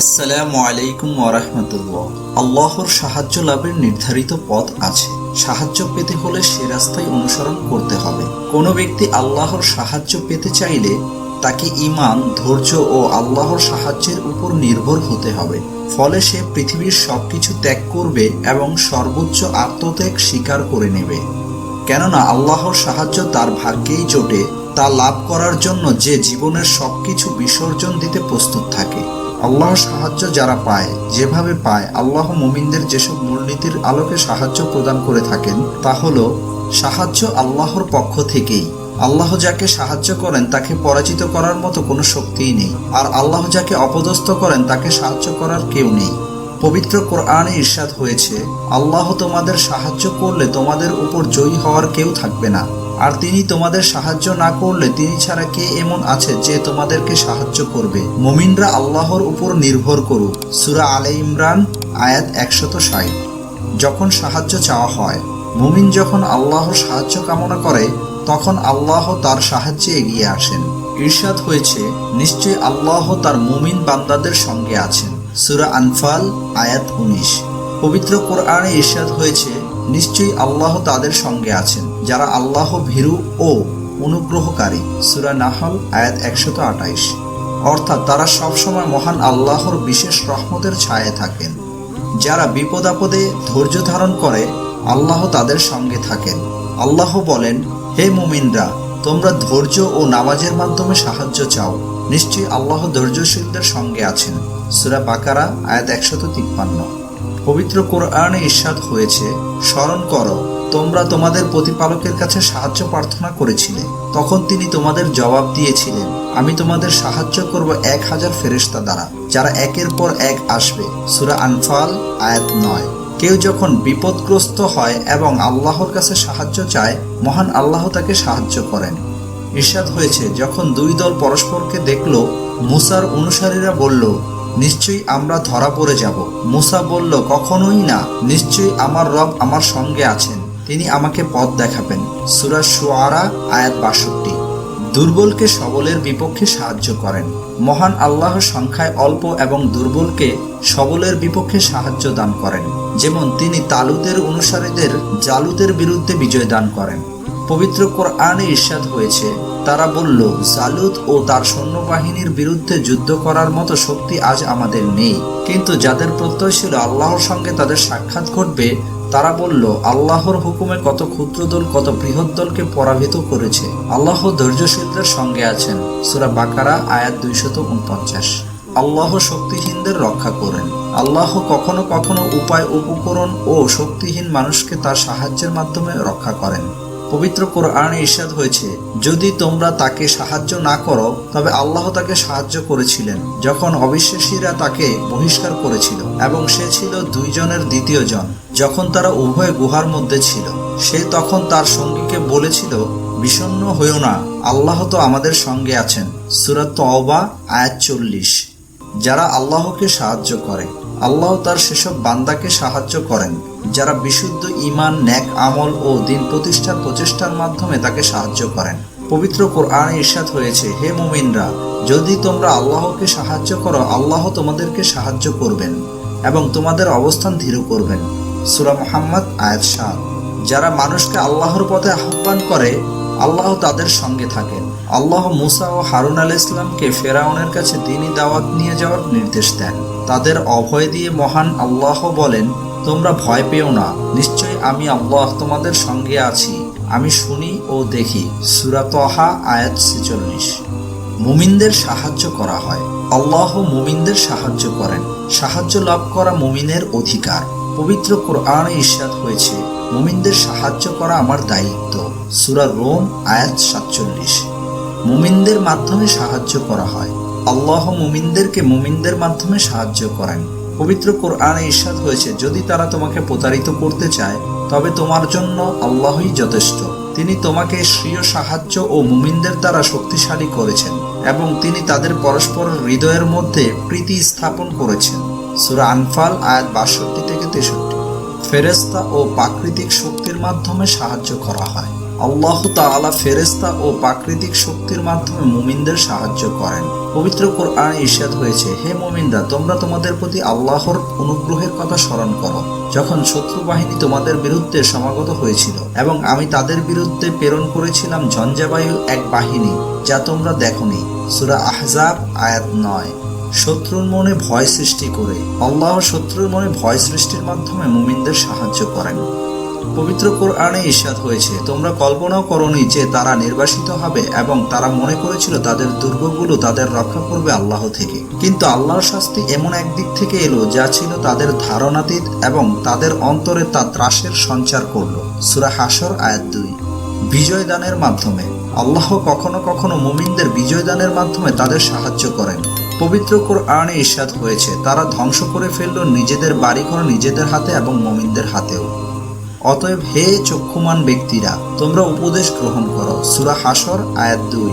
আসসালামু আলাইকুম ওরহমতুল্লাহ আল্লাহর সাহায্য লাভের নির্ধারিত পথ আছে। সাহায্য পেতে হলে সে রাস্তায় অনুসরণ করতে হবে। কোনো ব্যক্তি আল্লাহর সাহায্য পেতে চাইলে তাকে ইমান ধৈর্য ও আল্লাহর সাহায্যের উপর নির্ভর হতে হবে। ফলে সে পৃথিবীর সবকিছু ত্যাগ করবে এবং সর্বোচ্চ আত্মত্যাগ স্বীকার করে নেবে। কেননা আল্লাহর সাহায্য তার ভাগ্যেই জোটে, তা লাভ করার জন্য যে জীবনের সবকিছু বিসর্জন দিতে প্রস্তুত থাকে। আল্লাহর সাহায্য যারা পায়, যেভাবে পায়, আল্লাহ মুমিনদের যেসব মূলনীতির আলোকে সাহায্য প্রদান করে থাকেন, তা হল সাহায্য আল্লাহর পক্ষ থেকেই। আল্লাহ যাকে সাহায্য করেন, তাকে পরাজিত করার মতো কোনো শক্তিই নেই। আর আল্লাহ যাকে অপদস্থ করেন, তাকে সাহায্য করার কেউ নেই। পবিত্র কোরআনে ইরশাদ হয়েছে, আল্লাহ তোমাদের সাহায্য করলে তোমাদের উপর জয়ী হওয়ার কেউ থাকবে না। আর তিনি তোমাদের সাহায্য না করলে তিনি ছাড়া কে এমন আছে যে তোমাদেরকে সাহায্য করবে? মমিনরা আল্লাহর উপর নির্ভর করুক। সুরা আলে ইমরান, আয়াত একশত ষাট। যখন সাহায্য চাওয়া হয়, মুমিন যখন আল্লাহর সাহায্য কামনা করে, তখন আল্লাহ তার সাহায্যে এগিয়ে আসেন। ইরশাদ হয়েছে, নিশ্চয়ই আল্লাহ তার মুমিন বান্দাদের সঙ্গে আছেন। সুরা আনফাল, আয়াত উনিশ। পবিত্র কোরআনে ইরশাদ হয়েছে, নিশ্চয়ই আল্লাহ তাদের সঙ্গে আছেন। যারা আল্লাহ ভীরু ও অনুগ্রহকারী, সুরা নাহল, আয়াত একশত আঠাইশ। অর্থাৎ তারা সবসময় মহান আল্লাহর বিশেষ রহমতের ছায়ে থাকেন। যারা বিপদ আপদে ধৈর্য ধারণ করে, আল্লাহ তাদের সঙ্গে থাকেন। আল্লাহ বলেন, হে মুমিনরা, তোমরা ধৈর্য ও নামাজের মাধ্যমে সাহায্য চাও। নিশ্চয়ই আল্লাহ ধৈর্যশীলদের সঙ্গে আছেন। সুরা বাকারা, আয়াত একশত তিপ্পান্ন। পবিত্র কোরআনে ইস্বাদ হয়েছে, স্মরণ করো, তোমরা তোমাদের প্রতিপালকের কাছে সাহায্য প্রার্থনা করেছিলে, তখন তিনি তোমাদের জবাব দিয়েছিলেন, আমি তোমাদের সাহায্য করব এক হাজার ফেরেস্তা দ্বারা, যারা একের পর এক আসবে, সুরা আনফাল, আয়াত নয়। কেউ যখন বিপদগ্রস্ত হয় এবং আল্লাহর কাছে সাহায্য চায়, মহান আল্লাহ তাকে সাহায্য করেন। ইরশাদ হয়েছে, যখন দুই দল পরস্পরকে দেখল, মুসার অনুসারীরা বলল নিশ্চয়ই আমরা ধরা পড়ে যাব। মুসা বলল, কখনোই না। নিশ্চয়ই আমার রব আমার সঙ্গে আছেন। তিনি আমাকে পথ দেখাবেন। সুরা সুয়ারা আয়াত বাষট্টি। দুর্বলকে সবলের বিপক্ষে সাহায্য করেন। মহান আল্লাহ সংখ্যায় অল্প এবং দুর্বলকে সবলের বিপক্ষে সাহায্য দান করেন। যেমন তিনি তালুদের অনুসারীদের জালুদের বিরুদ্ধে বিজয় দান করেন। পবিত্র কোরআনে ইরশাদ হয়েছে তারা বলল জালুত ও তার সৈন্যবাহিনীর বিরুদ্ধে যুদ্ধ করার মতো শক্তি আজ আমাদের নেই। কিন্তু যাদের প্রত্যয় ছিল আল্লাহর সঙ্গে তাদের সাক্ষাৎ ঘটবে, তারা বলল, আল্লাহর হুকুমে কত ক্ষুদ্র দল কত বৃহৎ দলকে পরাভূত করেছে। আল্লাহ ধৈর্যশীলদের সঙ্গে আছেন। সুরা বাকারা, আয়াত দুইশত উনপঞ্চাশ। আল্লাহ শক্তিহীনদের রক্ষা করেন। আল্লাহ কখনো কখনো উপায়, উপকরণ ও শক্তিহীন মানুষকে তার সাহায্যের মাধ্যমে রক্ষা করেন। পবিত্র কোরআনে ইরশাদ হয়েছে, যদি তোমরা তাকে সাহায্য না করো, তবে আল্লাহ তাকে সাহায্য করেছিলেন, যখন অবিশ্বাসীরা তাকে বহিষ্কার করেছিল, এবং সে ছিল দুইজনের দ্বিতীয় জন। যখন তারা উভয় গুহার মধ্যে ছিল, সে তখন তার সঙ্গীকে বলেছিল, বিষণ্ণ হইও না, আল্লাহ তো আমাদের সঙ্গে আছেন। সুরাত অবা আয়াত চল্লিশ। যারা আল্লাহকে সাহায্য করে, আল্লাহ তার সেসব বান্দাকে সাহায্য করেন। যারা বিশুদ্ধ ইমান ন্যাক আমল ও দিন প্রতিষ্ঠার প্রচেষ্টার মাধ্যমে তাকে সাহায্য করেন। পবিত্র কোরআনে ইরশাদ হয়েছে, হে মুমিনরা, যদি তোমরা আল্লাহকে সাহায্য করো, আল্লাহ তোমাদেরকে সাহায্য করবেন এবং তোমাদের অবস্থান ধীর করবেন। সুরা মোহাম্মদ, আয়াত শাহ যারা মানুষকে আল্লাহর পথে আহ্বান করে, আল্লাহ তাদের সঙ্গে থাকেন। আল্লাহ মুসা ও হারুন আল ইসলামকে ফেরাউনের কাছে দিনই দাওয়াত নিয়ে যাওয়ার নির্দেশ দেন। তাদের অভয় দিয়ে মহান আল্লাহ বলেন তোমরা ভয় পেও না। নিশ্চয়ই আমি আল্লাহ তোমাদের সঙ্গে আছি। আমি শুনি ও দেখি। সুরাতহা আয়াত ছেচল্লিশ। মুমিনদের সাহায্য করা হয়। আল্লাহ মুমিনদের সাহায্য করেন। সাহায্য লাভ করা মুমিনের অধিকার। পবিত্র কোরআনে ইরশাদ হয়েছে, মুমিনদের সাহায্য করা আমার দায়িত্ব। সুরা রোম, আয়াত সাতচল্লিশ। মুমিনদের মাধ্যমে সাহায্য করা হয়। আল্লাহ মুমিনদেরকে মুমিনদের মাধ্যমে সাহায্য করেন। পবিত্র কোরআনে ইরশাদ হয়েছে, যদি তারা তোমাকে প্রতারিত করতে চায়, তবে তোমার জন্য আল্লাহই যথেষ্ট। তিনি তোমাকে স্বীয় সাহায্য ও মুমিনদের দ্বারা শক্তিশালী করেছেন এবং তিনি তাদের পরস্পর হৃদয়ের মধ্যে প্রীতি স্থাপন করেছেন। সুরা আনফাল, আয়াত বাষট্টি থেকে তেষট্টি। ফেরেস্তা ও প্রাকৃতিক শক্তির মাধ্যমে সাহায্য করা হয়। আল্লাহ তাআলা ফেরেস্তা ও প্রাকৃতিক শক্তির মাধ্যমে মুমিনদের সাহায্য করেন। পবিত্র কোরআনে ইরশাদ হয়েছে, হে মুমিনরা, তোমরা তোমাদের প্রতি আল্লাহর অনুগ্রহের কথা স্মরণ করো। যখন শত্রু বাহিনী তোমাদের বিরুদ্ধে সমাগত হয়েছিল এবং আমি তাদের বিরুদ্ধে প্রেরণ করেছিলাম ঝঞ্ঝাবায়ু এক বাহিনী, যা তোমরা দেখনি। সূরা আহজাব, আয়াত নয়। শত্রুর মনে ভয় সৃষ্টি করে। আল্লাহ শত্রুর মনে ভয় সৃষ্টির মাধ্যমে মুমিনদের সাহায্য করেন। পবিত্র কোরআনে ইরশাদ হয়েছে। তোমরা কল্পনাও করনি যে তারা নির্বাসিত হবে এবং তারা মনে করেছিল তাদের দুর্গগুলো তাদের রক্ষা করবে আল্লাহ থেকে। কিন্তু আল্লাহর শাস্তি এমন এক দিক থেকে এলো যা ছিল তাদের ধারণাতীত এবং তাদের অন্তরে তা ত্রাসের সঞ্চার করল। সুরা হাসর আয়াত দুই। বিজয় দানের মাধ্যমে। আল্লাহ কখনো কখনো মুমিনদের বিজয় দানের মাধ্যমে তাদের সাহায্য করেন। পবিত্র কোরআনে ইরশাদ হয়েছে। তারা ধ্বংস করে ফেলল নিজেদের বাড়িঘর নিজেদের হাতে এবং মুমিনদের হাতেও। অতএব হে চক্ষুমান ব্যক্তিরা, তোমরা উপদেশ গ্রহণ করো। সুরা হাসর আয়াত দুই।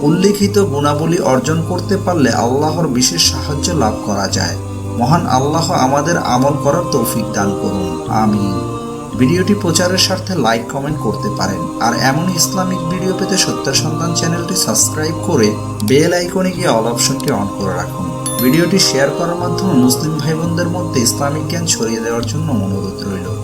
উল্লিখিত গুণাবলী অর্জন করতে পারলে আল্লাহর বিশেষ সাহায্য লাভ করা যায়। মহান আল্লাহ আমাদের আমল করার তৌফিক দান করুন। আমি ভিডিওটি প্রচারের স্বার্থে লাইক, কমেন্ট করতে পারেন। আর এমন ইসলামিক ভিডিও পেতে সত্যের সন্তান চ্যানেলটি সাবস্ক্রাইব করে বেল আইকনে গিয়ে অল অপশনটি অন করে রাখুন। ভিডিওটি শেয়ার করার মাধ্যমে মুসলিম ভাই বোনদের মধ্যে ইসলামিক জ্ঞান ছড়িয়ে দেওয়ার জন্য অনুরোধ রইল।